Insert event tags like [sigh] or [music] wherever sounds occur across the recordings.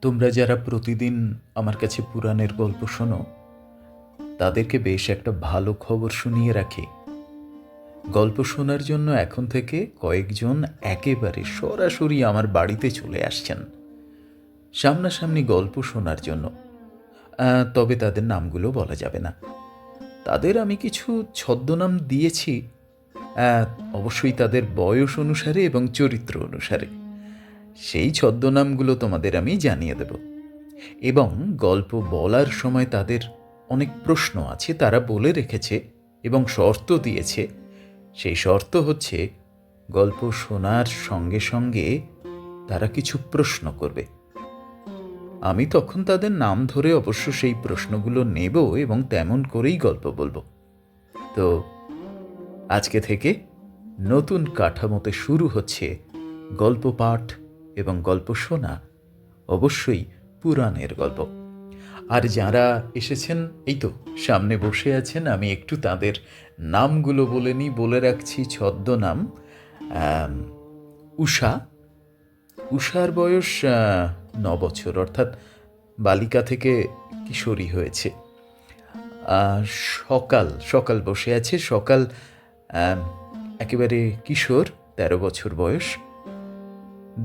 তোমরা যারা প্রতিদিন আমার কাছে পুরাণের গল্প শোনো, তাদেরকে বেশ একটা ভালো খবর শুনিয়ে রাখি। গল্প শোনার জন্য এখন থেকে কয়েকজন একেবারে সরাসরি আমার বাড়িতে চলে আসছেন। সামনাসামনি গল্প শোনার জন্য। তবে তাদের নামগুলো বলা যাবে না। তাদের আমি কিছু ছদ্মনাম দিয়েছি। অবশ্যই তাদের বয়স অনুসারে এবং চরিত্র অনুসারে। সেই ছদ্মনামগুলো তোমাদের আমি জানিয়ে দেব। এবং গল্প বলার সময় তাদের অনেক প্রশ্ন আছে তারা বলে রেখেছে এবং শর্ত দিয়েছে। সেই শর্ত হচ্ছে, গল্প শোনার সঙ্গে সঙ্গে তারা কিছু প্রশ্ন করবে। আমি তখন তাদের নাম ধরে অবশ্য সেই প্রশ্নগুলো নেব এবং তেমন করেই গল্প বলব। তো, আজকে থেকে নতুন কাঠামোতে শুরু হচ্ছে গল্প পাঠ এবং গল্প শোনা অবশ্যই পুরাণের গল্প। আর যারা এসেছেন, এই তো সামনে বসে আছেন, আমি একটু তাদের নামগুলো বলে নিই, বলে রাখছি ছদ্মনাম। উষা। উষার বয়স ন বছর অর্থাৎ বালিকা থেকে কিশোরী হয়েছে। সকাল সকাল বসে আছে, সকাল একেবারে কিশোর, তেরো বছর বয়স।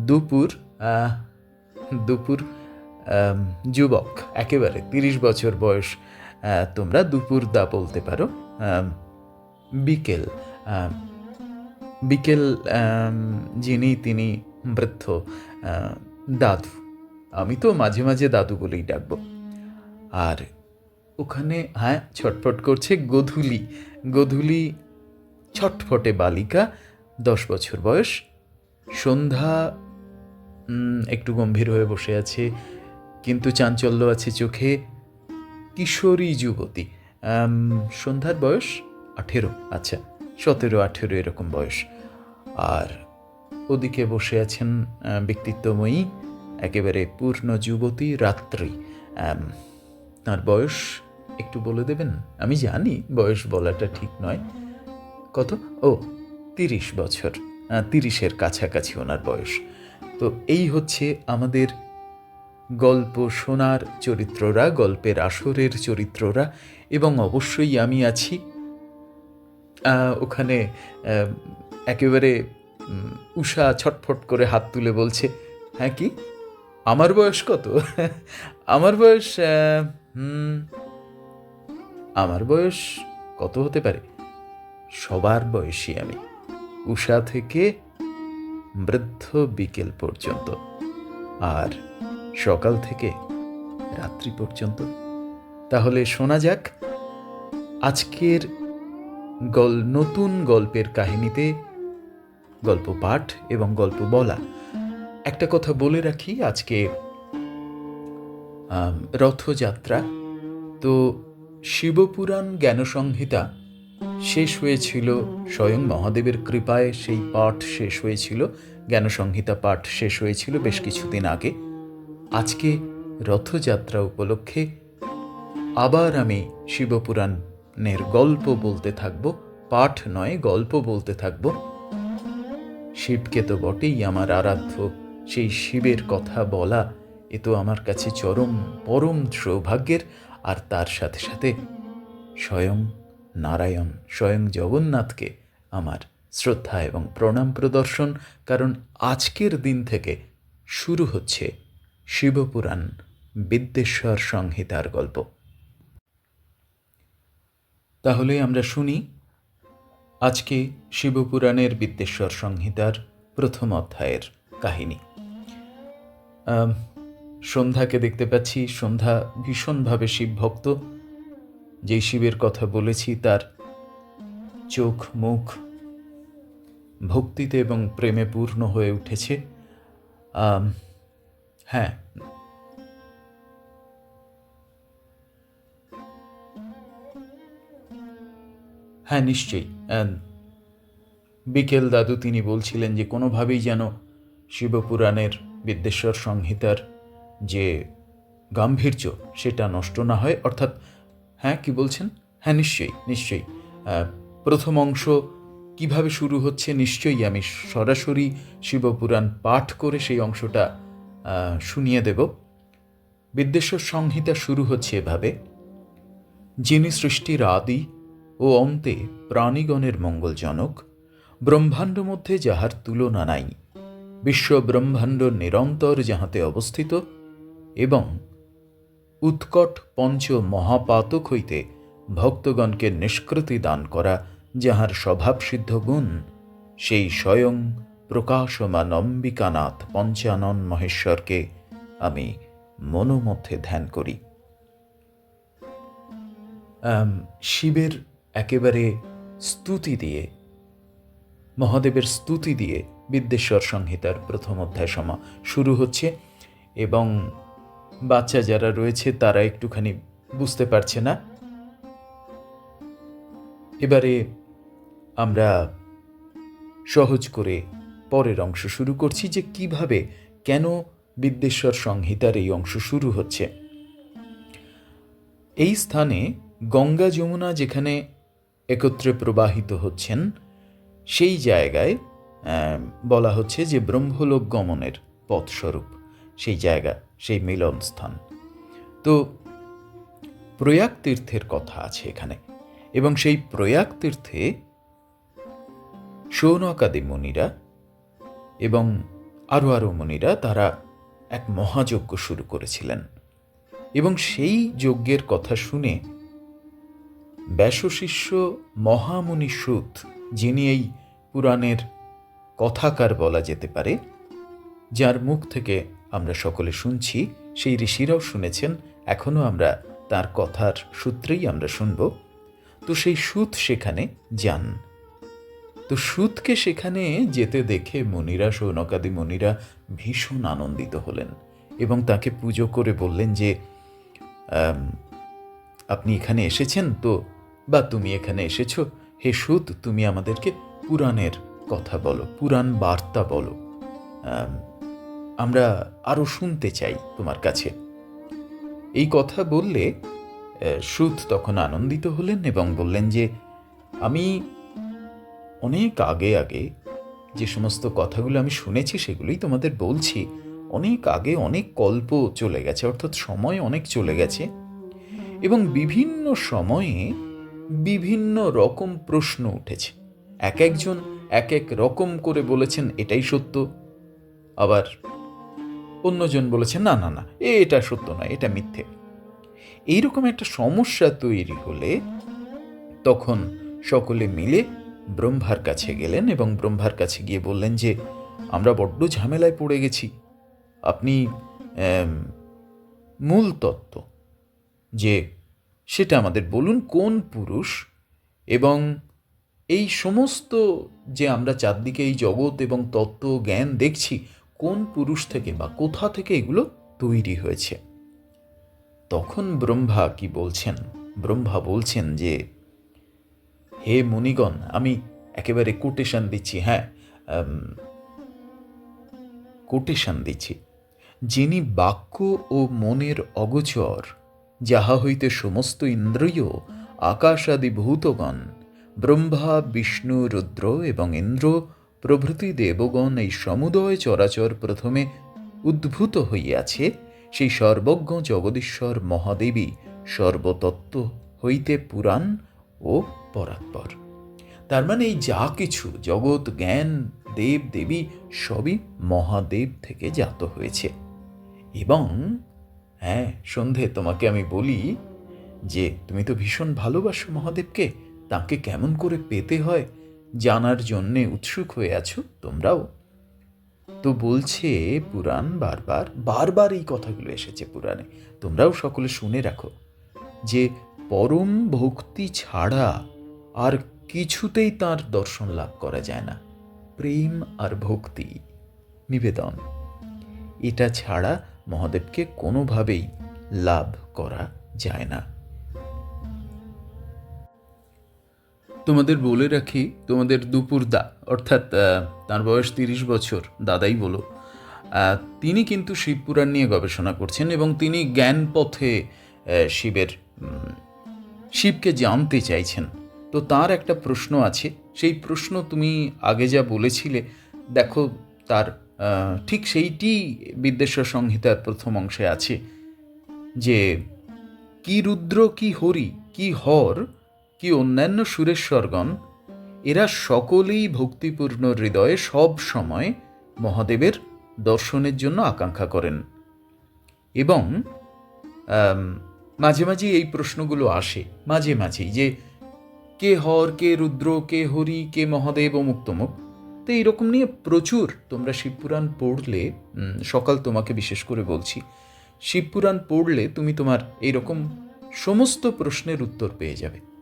দুপুর দুপুর যুবক, একেবারে তিরিশ বছর বয়স তোমরা দুপুর দা বলতে পারো বিকেল বিকেল যিনি তিনি বৃদ্ধ দাদু। আমি তো মাঝে মাঝে দাদু বলেই ডাকবো। আর ওখানে হ্যাঁ ছটফট করছে গধুলি গধুলি ছটফটে বালিকা, দশ বছর বয়স, সন্ধ্যা একটু গম্ভীর হয়ে বসে আছে। কিন্তু চাঞ্চল্য আছে চোখে। কিশোরী যুবতী। সন্ধ্যার বয়স আঠেরো। আচ্ছা সতেরো, আঠেরো এরকম বয়স। আর ওদিকে বসে আছেন ব্যক্তিত্বময়ী, একেবারে পূর্ণ যুবতী রাত্রি। তার বয়স একটু বলে দেবেন? আমি জানি বয়স বলাটা ঠিক নয়। কত? ও, তিরিশ বছর। তিরিশের কাছাকাছি ওনার বয়স। তো এই হচ্ছে আমাদের গল্প শোনার চরিত্ররা, গল্পের আসরের চরিত্ররা এবং অবশ্যই আমি আছি ওখানে একেবারে উষা ছটফট করে হাত তুলে বলছে হ্যাঁ কি? আমার বয়স কত? [laughs] আমার বয়স আমার বয়স কত হতে পারে? সবার বয়সী আমি। উষা থেকে বৃদ্ধ বিকেল পর্যন্ত। আর সকাল থেকে রাত্রি পর্যন্ত। তাহলে শোনা যাক আজকের গল, নতুন গল্পের কাহিনীতে গল্প পাঠ এবং গল্প বলা। একটা কথা বলে রাখি আজকে রথযাত্রা। তো শিবপুরাণ জ্ঞানসংহিতা শেষ হয়েছিল, স্বয়ং মহাদেবের কৃপায় সেই পাঠ শেষ হয়েছিল, জ্ঞানসংহিতা পাঠ শেষ হয়েছিল বেশ কিছুদিন আগে। আজকে রথযাত্রা উপলক্ষে আবার আমি শিবপুরাণের গল্প বলতে থাকব, পাঠ নয়, গল্প বলতে থাকব। শিবকে তো বটেই আমার আরাধ্য, সেই শিবের কথা বলা, এ তো আমার কাছে চরম, পরম সৌভাগ্যের, আর তার সাথে সাথে স্বয়ং নারায়ণ স্বয়ং জগন্নাথকে আমার শ্রদ্ধা এবং প্রণাম প্রদর্শন, কারণ আজকের দিন থেকে শুরু হচ্ছে শিবপুরাণ বিদ্যেশ্বর সংহিতার গল্প। তাহলে আমরা শুনি, আজকে শিবপুরাণের বিদ্যেশ্বর সংহিতার প্রথম অধ্যায়ের কাহিনী। সন্ধ্যাকে দেখতে পাচ্ছি, সন্ধ্যা ভীষণভাবে শিবভক্ত। যেই শিবের কথা বলেছি তার চোখ, মুখ ভক্তিতে এবং প্রেমে পূর্ণ হয়ে উঠেছে। হ্যাঁ। হ্যাঁ নিশ্চয়ই। বিকেল দাদু তিনি বলছিলেন যে কোনোভাবেই যেন শিবপুরাণের বিদ্যেশ্বর সংহিতার যে গাম্ভীর্য সেটা নষ্ট না হয়, অর্থাৎ হ্যাঁ কি বলছেন? হ্যাঁ নিশ্চয়ই নিশ্চয়ই। প্রথম অংশ কীভাবে শুরু হচ্ছে নিশ্চয়ই আমি সরাসরি শিবপুরাণ পাঠ করে সেই অংশটা শুনিয়ে দেব। বিদ্বেশ্বর সংহিতা শুরু হচ্ছে এভাবে। যিনি সৃষ্টির আদি ও অন্তে প্রাণীগণের মঙ্গলজনক, ব্রহ্মাণ্ড মধ্যে যাহার তুলনা নাই, বিশ্ব ব্রহ্মাণ্ড নিরন্তর যাহাতে অবস্থিত এবং উৎকট পঞ্চ মহাপাতক হইতে ভক্তগণকে নিষ্কৃতি দান করা যাহার স্বভাবসিদ্ধ গুণ, সেই স্বয়ং প্রকাশমান অম্বিকানাথ পঞ্চানন মহেশ্বরকে আমি মনোমধ্যে ধ্যান করি। শিবের একেবারে স্তুতি দিয়ে, মহাদেবের স্তুতি দিয়ে বিদ্যেশ্বর সংহিতার প্রথম অধ্যায় সমা শুরু হচ্ছে এবং বাচ্চা যারা রয়েছে তারা একটুখানি বুঝতে পারছে না। এবারে আমরা সহজ করে পরের অংশ শুরু করছি যে কীভাবে, কেন বিদ্যেশ্বর সংহিতার এই অংশ শুরু হচ্ছে। এই স্থানে গঙ্গা যমুনা যেখানে একত্রে প্রবাহিত হচ্ছেন, সেই জায়গায় বলা হচ্ছে যে ব্রহ্মলোক গমনের পথস্বরূপ, সেই জায়গা। সেই মিলন স্থান তো প্রয়াগ তীর্থের কথা আছে এখানে এবং সেই প্রয়াগ তীর্থে সৌনকাদি মুনিরা এবং আরও আরও মুনিরা তারা এক মহাযজ্ঞ শুরু করেছিলেন এবং সেই যজ্ঞের কথা শুনে ব্যাসশিষ্য মহামুনি সুত, যিনি এই পুরাণের কথাকার বলা যেতে পারে, যার মুখ থেকে আমরা সকলে শুনছি, সেই ঋষিরাও শুনেছেন এখনও আমরা তার কথার সূত্রেই আমরা শুনব। তো সেই সুত সেখানে যান। তো সুতকে সেখানে যেতে দেখে মনিরা, সৌনকাদি মনিরা ভীষণ আনন্দিত হলেন এবং তাকে পুজো করে বললেন যে আপনি এখানে এসেছেন তো? বা তুমি এখানে এসেছ? হে সুত, তুমি আমাদেরকে পুরাণের কথা বলো, পুরাণ বার্তা বলো। আমরা আরও শুনতে চাই তোমার কাছে। এই কথা বললে সুত তখন আনন্দিত হলেন এবং বললেন যে, আমি অনেক আগে আগে যে সমস্ত কথাগুলো আমি শুনেছি সেগুলোই তোমাদের বলছি। অনেক আগে অনেক কল্প চলে গেছে, অর্থাৎ সময় অনেক চলে গেছে। এবং বিভিন্ন সময়ে বিভিন্ন রকম প্রশ্ন উঠেছে। এক একজন এক এক রকম করে বলেছেন, এটাই সত্য। আবার অন্যজন বলেছেন না না না, এটা সত্য নয়, এটা মিথ্যে। এইরকম একটা সমস্যা তৈরি হলে তখন সকলে মিলে ব্রহ্মার কাছে গেলেন এবং ব্রহ্মার কাছে গিয়ে বললেন যে, আমরা বড্ড ঝামেলায় পড়ে গেছি। আপনি মূল তত্ত্ব যে, সেটা আমাদের বলুন, কোন পুরুষ এবং এই সমস্ত যে আমরা চারদিকে এই জগৎ এবং তত্ত্ব জ্ঞান দেখছি কোন পুরুষ থেকে বা কোথা থেকে এগুলো তৈরি হয়েছে? তখন ব্রহ্মা কি বলছেন? ব্রহ্মা বলছেন যে, হে মুনিগণ, আমি একেবারে কোটেশন দিচ্ছি হ্যাঁ কোটেশন দিচ্ছি। যিনি বাক্য ও মনের অগোচর, যাহা হইতে সমস্ত ইন্দ্রিয়, আকাশাদি ভূতগণ, ব্রহ্মা, বিষ্ণু, রুদ্র এবং ইন্দ্র প্রভৃতি দেবগণ এই সমুদয় চরাচর প্রথমে উদ্ভূত হইয়াছে, সেই সর্বজ্ঞ জগদীশ্বর মহাদেবী সর্বতত্ত্ব হইতে পুরাণ ও পরাৎপর। তার মানে এই যা কিছু জগৎ, জ্ঞান, দেব, দেবী সবই মহাদেব থেকে জাত হয়েছে। এবং হ্যাঁ সন্ধে তোমাকে আমি বলি যে, তুমি তো ভীষণ ভালোবাসো মহাদেবকে, তাকে কেমন করে পেতে হয় জানার জন্যে উৎসুক হয়ে আছো তোমরাও? তো বলছে পুরাণ বারবার বারবার এই কথাগুলো এসেছে পুরাণে। তোমরাও সকলে শুনে রাখো যে পরম ভক্তি ছাড়া আর কিছুতেই তার দর্শন লাভ করা যায় না। প্রেম আর ভক্তি, নিবেদন। এটা ছাড়া মহাদেবকে কোনোভাবেই লাভ করা যায় না। তোমাদের বলে রাখি, তোমাদের দুপুর দা, অর্থাৎ তার বয়স তিরিশ বছর, দাদাই বলো তিনি কিন্তু শিবপুরাণ নিয়ে গবেষণা করছেন এবং তিনি জ্ঞান পথে শিবের শিবকে জানতে চাইছেন। তো তার একটা প্রশ্ন আছে, সেই প্রশ্ন তুমি আগে যা বলেছিলে, দেখো তার ঠিক সেইটি বিদ্বেশ্বর সংহিতার প্রথম অংশে আছে যে, কি রুদ্র, কি হরি, কি হর কি অন্যান্য সুরেশ্বরগণ, এরা সকলেই ভক্তিপূর্ণ হৃদয়ে সব সময় মহাদেবের দর্শনের জন্য আকাঙ্ক্ষা করেন। এবং মাঝে মাঝে এই প্রশ্নগুলো আসে, মাঝে মাঝেই যে, কে হর, কে রুদ্র, কে হরি, কে মহাদেব অমুক তমুক, তো এইরকম নিয়ে প্রচুর তোমরা শিবপুরাণ পড়লে সকাল তোমাকে বিশেষ করে বলছি শিবপুরাণ পড়লে তুমি তোমার এইরকম সমস্ত প্রশ্নের উত্তর পেয়ে যাবে।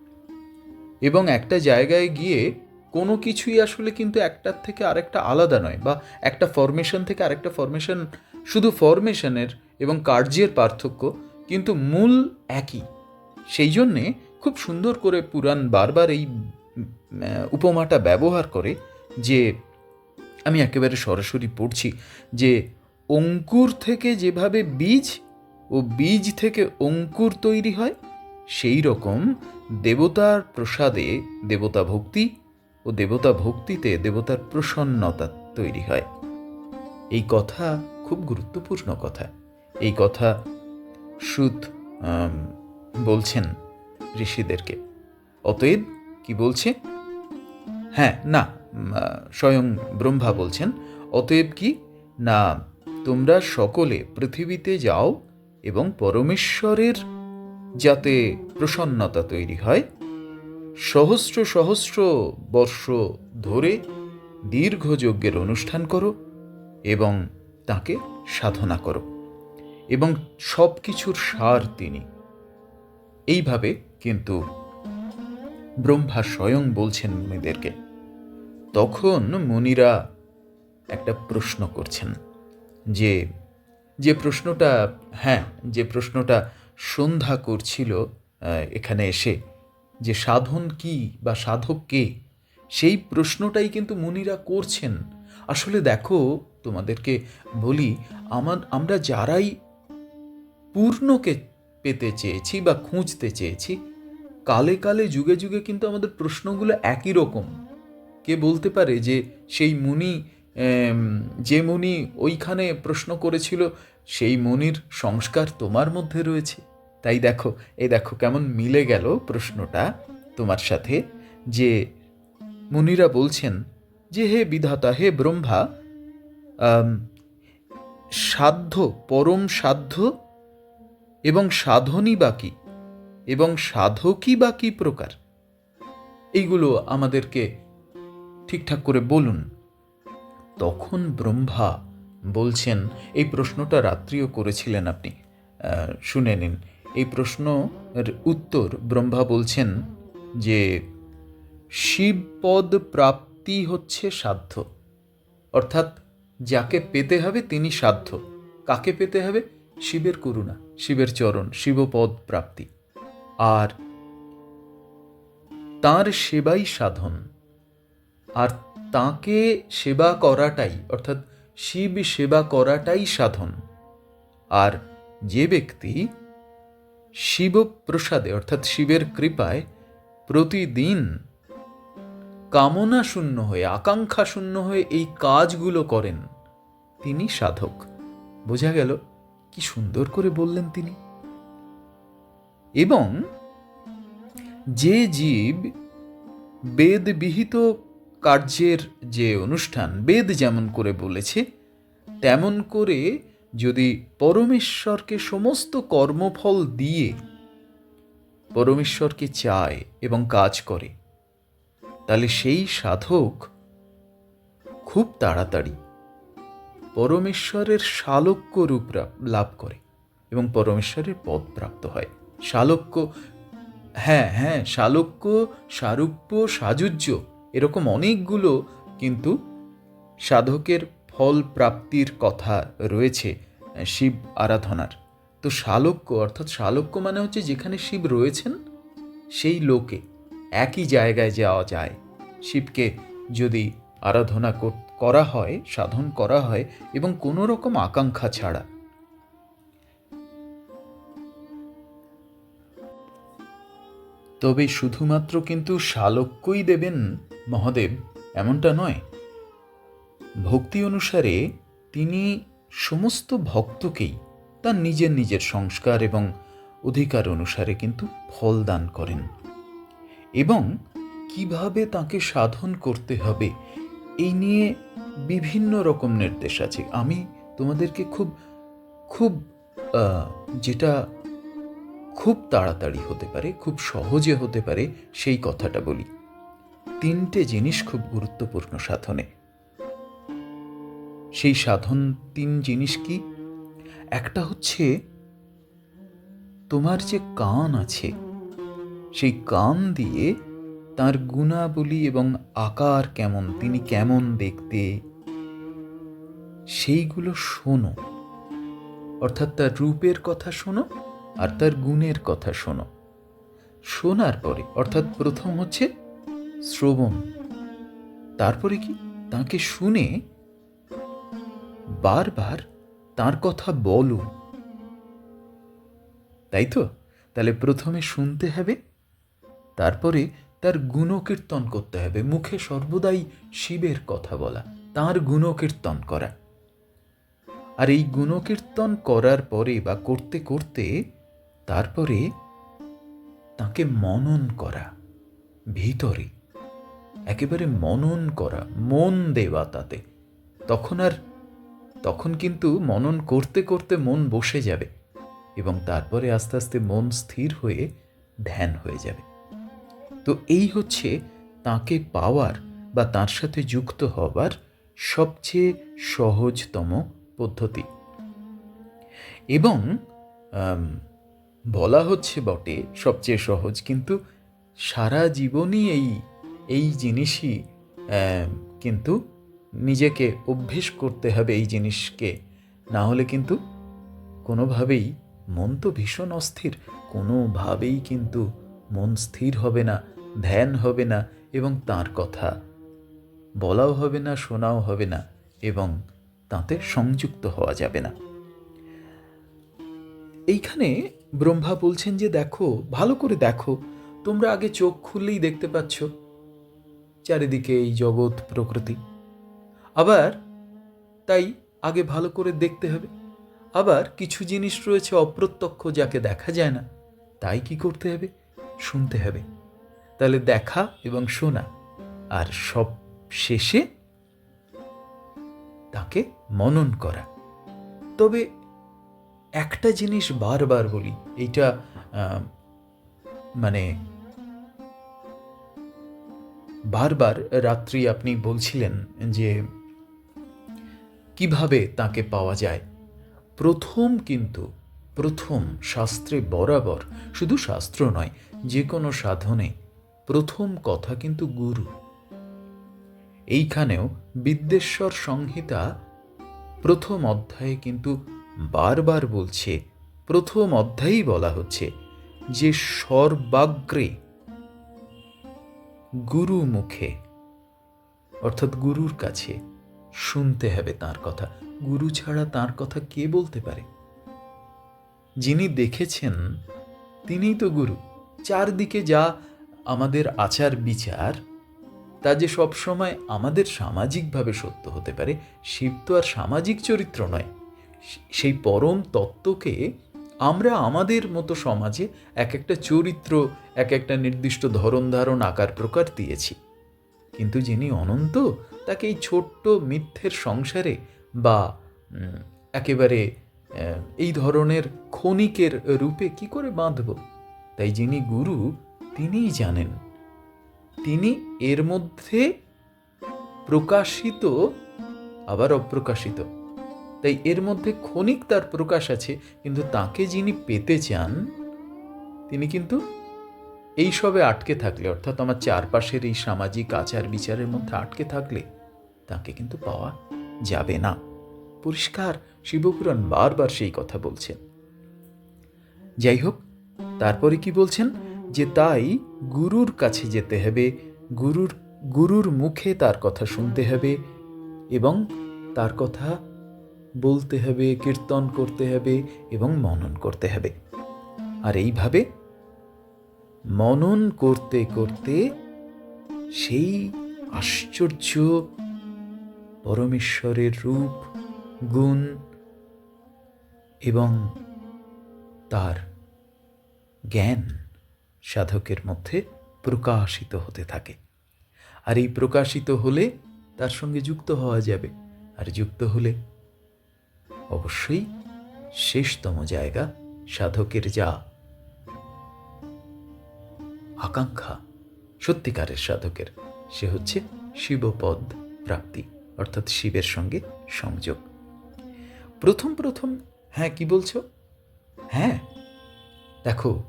এবং একটা জায়গায় গিয়ে কোনো কিছুই আসলে কিন্তু একটার থেকে আরেকটা আলাদা নয় বা একটা ফরমেশন থেকে আরেকটা ফরমেশন শুধু ফরমেশনের এবং কার্যের পার্থক্য, কিন্তু মূল একই। সেই জন্যে খুব সুন্দর করে পুরাণ বারবার এই উপমাটা ব্যবহার করে যে আমি একেবারে সরাসরি পড়ছি যে অঙ্কুর থেকে যেভাবে বীজ ও বীজ থেকে অঙ্কুর তৈরি হয় সেই রকম দেবতার প্রসাদে দেবতা ভক্তি ও দেবতা ভক্তিতে দেবতার প্রসন্নতা তৈরি হয়। এই কথা খুব গুরুত্বপূর্ণ কথা। এই কথা আম, বলছেন ঋষিদেরকে। অতএব কি বলছে? হ্যাঁ না স্বয়ং ব্রহ্মা বলছেন অতএব কি? না তোমরা সকলে পৃথিবীতে যাও এবং পরমেশ্বরের যাতে প্রসন্নতা তৈরি হয়। সহস্র সহস্র বর্ষ ধরে দীর্ঘ যজ্ঞের অনুষ্ঠান করো এবং তাকে সাধনা করো এবং সব কিছুর সার তিনি। এইভাবে কিন্তু ব্রহ্মা স্বয়ং বলছেন মুনিদেরকে। তখন মুনিরা একটা প্রশ্ন করছেন যে যে প্রশ্নটা হ্যাঁ যে প্রশ্নটা সন্ধ্যা করছিল এখানে এসে, যে সাধন কি বা সাধক কে? সেই প্রশ্নটাই কিন্তু মুনিরা করছেন। আসলে দেখো, তোমাদেরকে বলি আমার আমরা যারাই পূর্ণকে পেতে চেয়েছি বা খুঁজতে চেয়েছি, কালে কালে যুগে যুগে কিন্তু আমাদের প্রশ্নগুলো একই রকম। কে বলতে পারে যে, সেই মুনি যে মুনি ওইখানে প্রশ্ন করেছিল, সেই মুনির সংস্কার তোমার মধ্যে রয়েছে। তাই দেখো, এই দেখো কেমন মিলে গেল প্রশ্নটা তোমার সাথে যে মুনিরা বলছেন যে হে বিধাতা, হে ব্রহ্মা সাধ্য, পরম সাধ্য এবং সাধনই বাকি এবং সাধকই বা কী প্রকার? এইগুলো আমাদেরকে ঠিকঠাক করে বলুন। তখন ব্রহ্মা বলছেন, এই প্রশ্নটা রাত্রিও করেছিলেন আপনি। শুনে নিন। এই প্রশ্নের উত্তর ব্রহ্মা বলছেন যে শিবপদ প্রাপ্তি হচ্ছে সাধ্য। অর্থাৎ যাকে পেতে হবে তিনি সাধ্য। কাকে পেতে হবে? শিবের করুণা, শিবের চরণ শিবপদ প্রাপ্তি। আর তার সেবাই সাধন। আর তাকে সেবা করাটাই, অর্থাৎ শিব সেবা করাটাই সাধন। আর যে ব্যক্তি শিব প্রসাদে অর্থাৎ শিবের কৃপায় প্রতিদিন কামনা শূন্য হয়ে আকাঙ্ক্ষা শূন্য হয়ে এই কাজগুলো করেন তিনি সাধক। বোঝা গেল কি সুন্দর করে বললেন তিনি। এবং যে জীব বেদবিহিত কার্যের যে অনুষ্ঠান, বেদ যেমন করে বলেছে, তেমন করে যদি পরমেশ্বরকে সমস্ত কর্মফল দিয়ে পরমেশ্বরকে চায় এবং কাজ করে, তাহলে সেই সাধক খুব তাড়াতাড়ি পরমেশ্বরের শালক্য রূপ লাভ করে এবং পরমেশ্বরের পদ প্রাপ্ত হয়। শালক্য হ্যাঁ হ্যাঁ শালক্য সারূপ্য সাজুজ্য এরকম অনেকগুলো কিন্তু সাধকের ফল প্রাপ্তির কথা রয়েছে, শিব আরাধনার। তো শালক্য, অর্থাৎ শালক্য মানে হচ্ছে যেখানে শিব রয়েছেন, সেই লোকে একই জায়গায় যাওয়া যায়। শিবকে যদি আরাধনা কর- হয়, সাধন করা হয় এবং কোনো রকম আকাঙ্ক্ষা ছাড়া। তবে শুধুমাত্র কিন্তু শালক্যই দেবেন মহাদেব, এমনটা নয়। ভক্তি অনুসারে তিনি সমস্ত ভক্তকেই তার নিজের নিজের সংস্কার এবং অধিকার অনুসারে কিন্তু ফল দান করেন। এবং কীভাবে তাকে সাধন করতে হবে, এই নিয়ে বিভিন্ন রকম নির্দেশ আছে। আমি তোমাদেরকে খুব খুব যেটা খুব তাড়াতাড়ি হতে পারে, খুব সহজে হতে পারে, সেই কথাটা বলি। তিনটে জিনিস খুব গুরুত্বপূর্ণ সাধনে। সেই সাধন তিন জিনিস কি? একটা হচ্ছে তোমার যে কান আছে, সেই কান দিয়ে তার গুণাবলী এবং আকার কেমন, তিনি কেমন দেখতে, সেইগুলো শোনো। অর্থাৎ তার রূপের কথা শোনো আর তার গুণের কথা শোনো। শোনার পরে, অর্থাৎ প্রথম হচ্ছে শ্রবণ। তারপরে কি? তাকে শুনে বারবার তার কথা বলো। তাই তো? তাহলে প্রথমে শুনতে হবে, তারপরে তার গুণকীর্তন করতে হবে। মুখে সর্বদাই শিবের কথা বলা, তার গুণকীর্তন করা। আর এই গুণকীর্তন করার পরে বা করতে করতে তারপরে তাকে মনন করা, ভিতরে। একেবারে মনন করা, মন দেওয়া তাতে। তখন আর তখন কিন্তু মনন করতে করতে মন বসে যাবে এবং তারপরে আস্তে আস্তে মন স্থির হয়ে ধ্যান হয়ে যাবে। তো এই হচ্ছে তাকে পাওয়ার বা তার সাথে যুক্ত হবার সবচেয়ে সহজতম পদ্ধতি। এবং বলা হচ্ছে বটে, সবচেয়ে সহজ কিন্তু সারা জীবনই এই এই জিনিসই কিন্তু নিজেকে অভ্যেস করতে হবে এই জিনিসকে। না হলে কিন্তু কোনোভাবেই মন তো ভীষণ অস্থির, কোনোভাবেই কিন্তু মন স্থির হবে না, ধ্যান হবে না এবং তার কথা বলাও হবে না, শোনাও হবে না এবং তাতে সংযুক্ত হওয়া যাবে না। এইখানে ব্রহ্মা বলছেন যে দেখো, ভালো করে দেখো, তোমরা আগে চোখ খুললেই দেখতে পাচ্ছ। চারিদিকে এই জগৎ, প্রকৃতি। আবার তাই আগে ভালো করে দেখতে হবে। আবার কিছু জিনিস রয়েছে অপ্রত্যক্ষ যাকে দেখা যায় না, তাই কি করতে হবে? শুনতে হবে। তাহলে দেখা এবং শোনা, আর সব শেষে তাকে মনন করা। তবে একটা জিনিস বারবার বলি, এইটা মানে বারবার রাত্রি আপনি বলছিলেন যে কীভাবে তাকে পাওয়া যায়? প্রথম কিন্তু, প্রথম শাস্ত্রে বরাবর, শুধু শাস্ত্র নয় যে কোনো সাধনে প্রথম কথা কিন্তু গুরু। এইখানেও বিদ্যেশ্বর সংহিতা প্রথম অধ্যায়ে কিন্তু বারবার বলছে, প্রথম অধ্যায়েই বলা হচ্ছে যে সর্বাগ্রে গুরু মুখে অর্থাৎ গুরুর কাছে শুনতে হবে তার কথা। গুরু ছাড়া তার কথা কে বলতে পারে? যিনি দেখেছেন, তিনিই তো গুরু। চারদিকে যা আমাদের আচার বিচার, তা যে সবসময় আমাদের সামাজিকভাবে সত্য হতে পারে, শিব তো আর সামাজিক চরিত্র নয়। সেই পরম তত্ত্বকে আমরা আমাদের মতো সমাজে এক একটা চরিত্র, এক একটা নির্দিষ্ট ধরন ধারণ, আকার, প্রকার দিয়েছি। কিন্তু যিনি অনন্ত, তাকে এই ছোট্ট মিথ্যের সংসারে বা একেবারে এই ধরনের ক্ষণিকের রূপে কি করে বাঁধব? তাই যিনি গুরু, তিনিই জানেন। তিনি এর মধ্যে প্রকাশিত, আবার অপ্রকাশিত। তাই এর মধ্যে ক্ষণিক তার প্রকাশ আছে, কিন্তু তাকে যিনি পেতে চান, তিনি কিন্তু এই সবে আটকে থাকলে, অর্থাৎ আমার চারপাশের এই সামাজিক আচার বিচারের মধ্যে আটকে থাকলে, তাকে কিন্তু পাওয়া যাবে না। পরিষ্কার, শিবপুরাণ বারবার সেই কথা বলছেন। যাই হোক, তারপরে কি বলছেন? যে তাই গুরুর কাছে যেতে হবে, গুরুর গুরুর মুখে তার কথা শুনতে হবে এবং তার কথা বলতে হবে, কীর্তন করতে হবে এবং মনন করতে হবে। আর এইভাবে মনন করতে করতে সেই আশ্চর্য পরমেশ্বরের রূপ, গুণ এবং তার জ্ঞান সাধকের মধ্যে প্রকাশিত হতে থাকে। আর এই প্রকাশিত হলে তার সঙ্গে যুক্ত হওয়া যাবে। আর যুক্ত হলে অবশ্যই শেষতম জায়গা সাধকের যা আকাঙ্ক্ষা। সত্যিকারের সাধকের। সে হচ্ছে শিবপদ প্রাপ্তি, অর্থাৎ শিবের সঙ্গে সংযোগ। প্রথম প্রথম হ্যাঁ কি বলছো? হ্যাঁ। দেখো,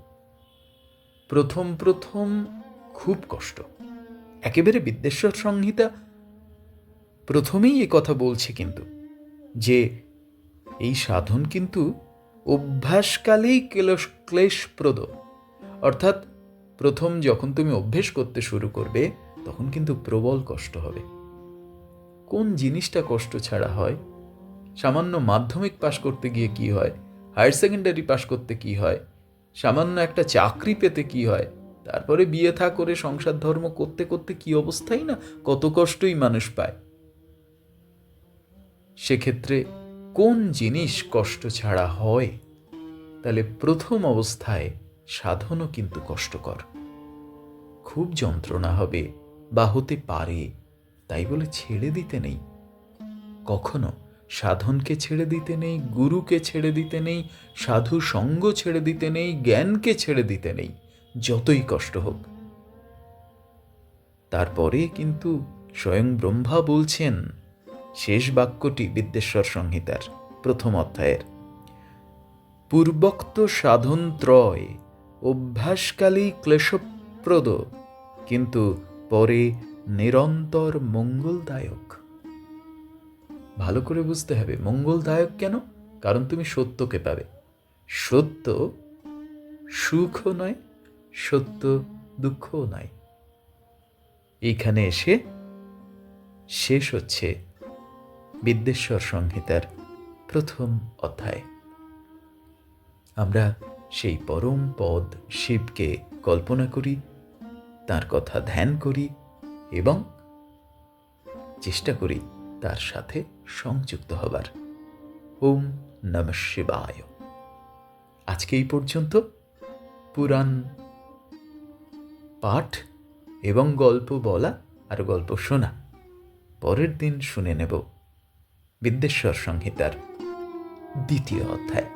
প্রথম প্রথম খুব কষ্ট। একেবারে বিদ্বেশ্বর সংহিতা। প্রথমেই এ কথা বলছে কিন্তু, যে এই সাধন কিন্তু অভ্যাসকালেই ক্লেশ ক্লেশপ্রদ। অর্থাৎ প্রথম যখন তুমি অভ্যেস করতে শুরু করবে, তখন কিন্তু প্রবল কষ্ট হবে। কোন জিনিসটা কষ্ট ছাড়া হয়? সামান্য মাধ্যমিক পাশ করতে গিয়ে কি হয়? হায়ার সেকেন্ডারি পাশ করতে কি হয়? সামান্য একটা চাকরি পেতে কি হয়? তারপরে বিয়ে থা করে সংসার ধর্ম করতে করতে কি অবস্থাই না কত কষ্টই মানুষ পায়? সেক্ষেত্রে কোন জিনিস কষ্ট ছাড়া হয়? তাহলে প্রথম অবস্থায় সাধনও কিন্তু কষ্টকর। খুব যন্ত্রণা হবে, বা হতে পারে, তাই বলে ছেড়ে দিতে নেই। কখনো সাধনকে ছেড়ে দিতে নেই, গুরুকে ছেড়ে দিতে নেই, সাধু সঙ্গ ছেড়ে দিতে নেই, জ্ঞানকে ছেড়ে দিতে নেই, যতই কষ্ট হোক। তারপরে কিন্তু স্বয়ং ব্রহ্মা বলছেন, শেষ বাক্যটি বিদ্বেশ্বর সংহিতার, প্রথম অধ্যায়ের। পূর্বোক্ত সাধন ত্রয় অভ্যাসকালেই ক্লেশপ্রদ, কিন্তু পরে নিরন্তর মঙ্গলদায়ক। ভালো করে বুঝতে হবে, মঙ্গলদায়ক কেন? কারণ তুমি সত্যকে পাবে। সত্য সুখও নয়, সত্য দুঃখও নয়। এইখানে এসে শেষ হচ্ছে বিদ্বেশ্বর সংহিতার প্রথম অধ্যায়। আমরা সেই পরম পদ শিবকে কল্পনা করি, তার কথা ধ্যান করি এবং চেষ্টা করি তার সাথে সংযুক্ত হবার। ওম নম শিবায়। আজকে এই পর্যন্ত পুরাণ পাঠ এবং গল্প বলা আর গল্প শোনা পরের দিন শুনে নেব বিদ্বেশ্বর সংহিতার দ্বিতীয় অধ্যায়।